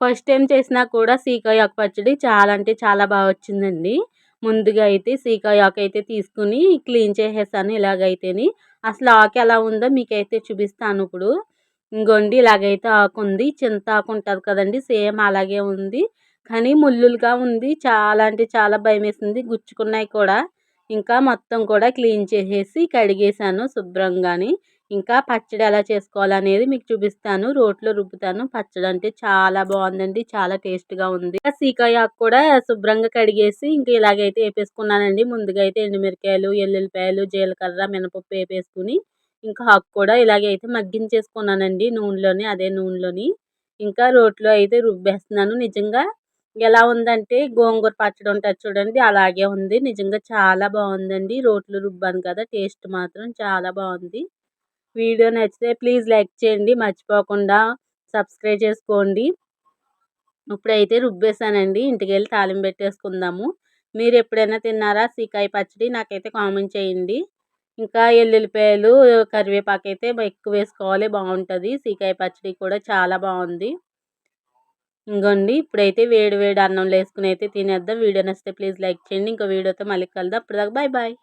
First time చేసినా కూడా సీకాయాకు పచ్చడి చాలా అంటే చాలా బాగా వచ్చిందండి. ముందుగా అయితే సీకాయాకు అయితే తీసుకుని క్లీన్ చేసేసాను ఇలాగైతేని. అసలు ఆకు ఎలా ఉందో మీకైతే చూపిస్తాను ఇప్పుడు. ఇంకోండి ఇలాగైతే ఆకు ఉంది. చింత ఆకు ఉంటుంది కదండి సేమ్ అలాగే ఉంది. కానీ ముల్లులుగా ఉంది. చాలా అంటే చాలా భయం వేసింది గుచ్చుకున్నాయి కూడా. ఇంకా మొత్తం కూడా క్లీన్ చేసేసి కడిగేసాను శుభ్రంగాని. ఇంకా పచ్చడి ఎలా చేసుకోవాలనేది మీకు చూపిస్తాను. రోట్లో రుబ్బుతాను. పచ్చడి అంటే చాలా బాగుందండి. చాలా టేస్ట్గా ఉంది. సీకాయ ఆకు కూడా శుభ్రంగా కడిగేసి ఇంకా ఇలాగైతే వేపేసుకున్నానండి. ముందుగా అయితే ఎండుమిరకాయలు ఎల్లుల్లిపాయలు జీలకర్ర మినపప్పు వేపేసుకుని ఇంకా ఆకు కూడా ఇలాగే అయితే మగ్గించేసుకున్నానండి నూనెలోని అదే నూనెలోని. ఇంకా రోట్లో అయితే రుబ్బేస్తున్నాను. నిజంగా ఎలా ఉందంటే గోంగూర పచ్చడి ఉంటుంది చూడండి అలాగే ఉంది. నిజంగా చాలా బాగుందండి. రోట్లో రుబ్బాను కదా టేస్ట్ మాత్రం చాలా బాగుంది. వీడియో నచ్చితే ప్లీజ్ లైక్ చేయండి మర్చిపోకుండా సబ్స్క్రైబ్ చేసుకోండి. ఇప్పుడైతే రుబ్బేసానండి ఇంటికి వెళ్ళి తాలింపు పెట్టేసుకుందాము. మీరు ఎప్పుడైనా తిన్నారా? సీకాయ పచ్చడి నాకైతే కామెంట్ చేయండి. ఇంకా ఎల్లుల్లిపాయలు కరివేపాకు అయితే ఎక్కువ వేసుకోవాలి బాగుంటుంది. సీకాయ పచ్చడి కూడా చాలా బాగుంది. ఇంకోండి ఇప్పుడైతే వేడి వేడి అన్నంలో వేసుకుని అయితే తినేద్దాం. వీడియో నచ్చితే ప్లీజ్ లైక్ చేయండి. ఇంకో వీడియోతో మళ్ళీ కలుద్దాం. అప్పటిదాకా బాయ్ బాయ్